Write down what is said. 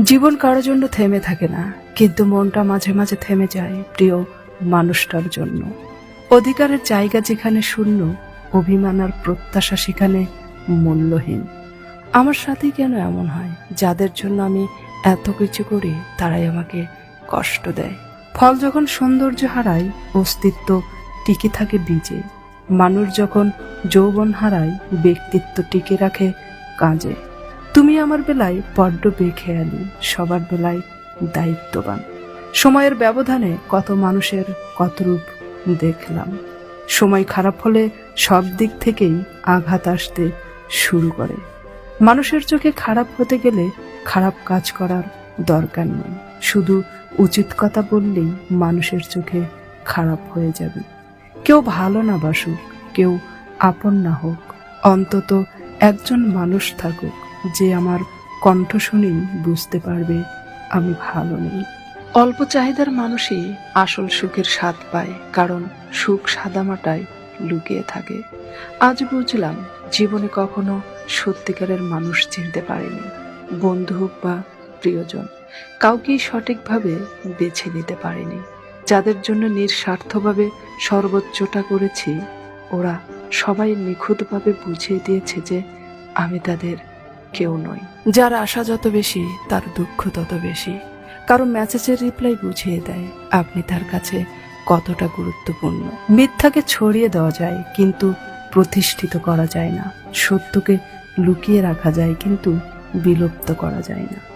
জীবন কারোর জন্য থেমে থাকে না, কিন্তু মনটা মাঝে মাঝে থেমে যায় প্রিয় মানুষটার জন্য। অধিকারের জায়গা যেখানে শূন্য, অভিমান আর প্রত্যাশা সেখানে মূল্যহীন। আমার সাথে কেন এমন হয়? যাদের জন্য আমি এত কিছু করি, তারাই আমাকে কষ্ট দেয়। ফল যখন সৌন্দর্য হারায়, অস্তিত্ব টিকে থাকে বীজে। মানুষ যখন যৌবন হারায়, ব্যক্তিত্ব টিকে রাখে কাজে। তুমি আমার বেলায় বড্ড বেখেয়ালি, সবার বেলায় দায়িত্ববান। সময়ের ব্যবধানে কত মানুষের কত রূপ দেখলাম। সময় খারাপ হলে সব দিক থেকেই আঘাত আসতে শুরু করে। মানুষের চোখে খারাপ হতে গেলে খারাপ কাজ করার দরকার নেই। শুধু উচিত কথা বললেই মানুষের চোখে খারাপ হয়ে যাবে। কেউ ভালো না বাসুক, কেউ আপন না হোক, অন্তত একজন মানুষ থাকুক। যে আমার কণ্ঠ শুনেই বুঝতে পারবে আমি ভালো নেই। অল্প চাহিদার মানুষই আসল সুখের স্বাদ পায়, কারণ সুখ সাদামাটায় লুকিয়ে থাকে। আজ বুঝলাম জীবনে কখনো সত্যিকারের মানুষ চিনতে পারেনি, বন্ধু হোক বা প্রিয়জন, কাউকেই সঠিকভাবে বেছে নিতে পারেনি। যাদের জন্য নিঃস্বার্থভাবে সর্বোচ্চটা করেছি, ওরা সবাই নিখুঁতভাবে বুঝিয়ে দিয়েছে যে আমি তাদের কেউ নয়। যার আশা যত বেশি, তার দুঃখ তত বেশি। কারও মেসেজের রিপ্লাই বুঝিয়ে দেয় আপনি তার কাছে কতটা গুরুত্বপূর্ণ। মিথ্যাকে ছড়িয়ে দেওয়া যায়, কিন্তু প্রতিষ্ঠিত করা যায় না। সত্যকে লুকিয়ে রাখা যায়, কিন্তু বিলুপ্ত করা যায় না।